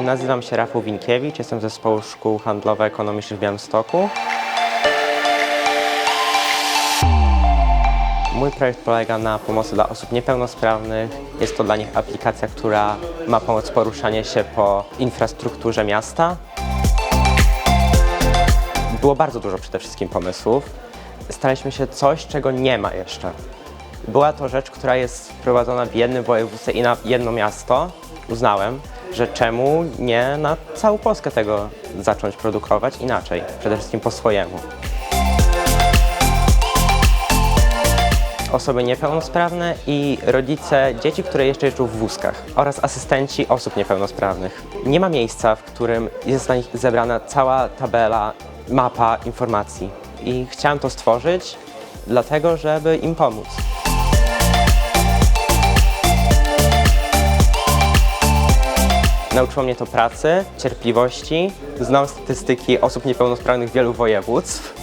Nazywam się Rafał Winkiewicz, jestem z zespołu Szkół Handlowo-Ekonomicznych w Białymstoku. Mój projekt polega na pomocy dla osób niepełnosprawnych. Jest to dla nich aplikacja, która ma pomóc poruszanie się po infrastrukturze miasta. Było bardzo dużo przede wszystkim pomysłów. Staraliśmy się coś, czego nie ma jeszcze. Była to rzecz, która jest wprowadzona w jednym województwie i na jedno miasto. Uznałem, że czemu nie na całą Polskę tego zacząć produkować inaczej, przede wszystkim po swojemu. Osoby niepełnosprawne i rodzice dzieci, które jeszcze jeżdżą w wózkach oraz asystenci osób niepełnosprawnych. Nie ma miejsca, w którym jest na nich zebrana cała tabela, mapa informacji. I chciałem to stworzyć, dlatego żeby im pomóc. Nauczyło mnie to pracy, cierpliwości. Znam statystyki osób niepełnosprawnych wielu województw.